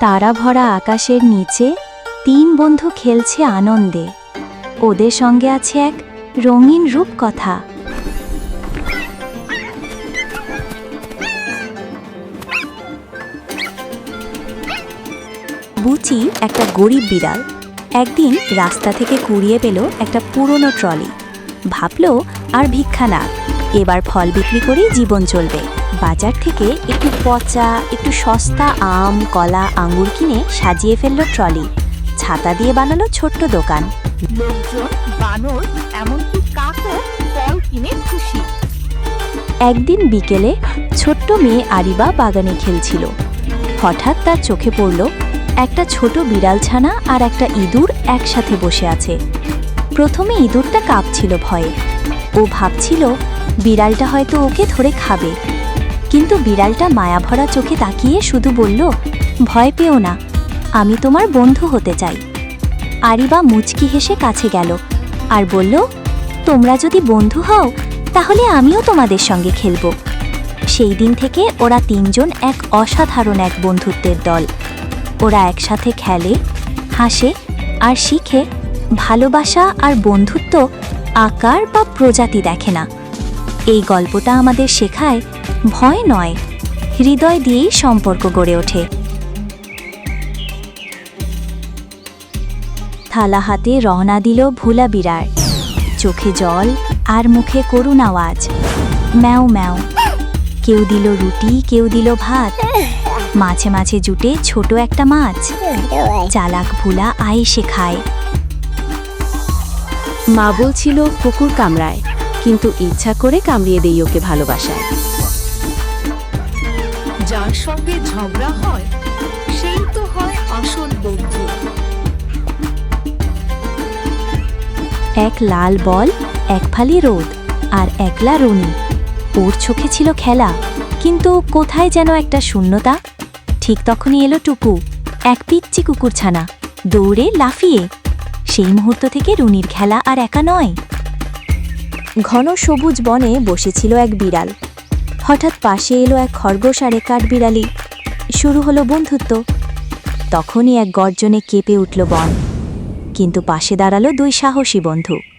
তারা ভরা আকাশের নিচে তিন বন্ধু খেলছে আনন্দে। ওদের সঙ্গে আছে এক রঙিন রূপকথা। বুচি একটা গরিব বিড়াল একদিন রাস্তা থেকে কুড়িয়ে পেল একটা পুরনো ট্রলি। ভাবলো, আর ভিক্ষা না, এবার ফল বিক্রি করেই জীবন চলবে। বাজার থেকে একটু পচা একটু সস্তা আম কলা আঙুর কিনে সাজিয়ে ফেলল ট্রলি। ছাতা দিয়ে বানালো ছোট্ট দোকান। লোকজন বানর এমনকি কাকও ফল কিনে খুশি। একদিন বিকেলে ছোট্ট মেয়ে আরিবা বাগানে খেলছিল। হঠাৎ তার চোখে পড়ল একটা ছোট বিড়াল ছানা আর একটা ইঁদুর একসাথে বসে আছে। প্রথমে ইঁদুরটা কাঁপছিল ভয়ে। ও ভাবছিল বিড়ালটা হয়তো ওকে ধরে খাবে। কিন্তু বিড়ালটা মায়াভরা চোখে তাকিয়ে শুধু বলল, ভয় পেও না, আমি তোমার বন্ধু হতে চাই। আরিবা মুচকি হেসে কাছে গেল আর বলল, তোমরা যদি বন্ধু হও, তাহলে আমিও তোমাদের সঙ্গে খেলব। সেই দিন থেকে ওরা তিনজন এক অসাধারণ এক বন্ধুত্বের দল। ওরা একসাথে খেলে, হাসে আর শিখে, ভালোবাসা আর বন্ধুত্ব আকার বা প্রজাতি দেখে না। এই গল্পটা আমাদের শেখায় ভয় নয়, হৃদয় দিয়েই সম্পর্ক গড়ে ওঠে। থালা হাতে রওনা দিল ভুলা বিড়ার চোখে জল আর মুখে করুণ আওয়াজ। ম্যাও ম্যাও। কেউ দিল রুটি, কেউ দিল ভাত। মাঝে মাঝে জুটে ছোট একটা মাছ। চালাক ভুলা আয়েসে খায়। মা বলছিল কুকুর কামড়ায়। কিন্তু ইচ্ছা করে কামড়িয়ে দেই ওকে ভালোবাসায়। যার সঙ্গে ঝগড়া হয় সেই তো হয় আসল বন্ধু। এক লাল বল এক ফালি রোদ আর একলা রুনি। ওর চোখে ছিল খেলা কিন্তু কোথায় যেন একটা শূন্যতা। ঠিক তখনই এলো টুকু এক পিচ্চি কুকুরছানা দৌড়ে লাফিয়ে। সেই মুহূর্ত থেকে রুনির খেলা আর একা নয়। ঘন সবুজ বনে বসেছিল এক বিড়াল। হঠাৎ পাশে এলো এক খরগোশ আর এক কাঠবিড়ালি শুরু হলো বন্ধুত্ব। তখনই এক গর্জনে কেঁপে উঠল বন। কিন্তু পাশে দাঁড়াল দুই সাহসী বন্ধু।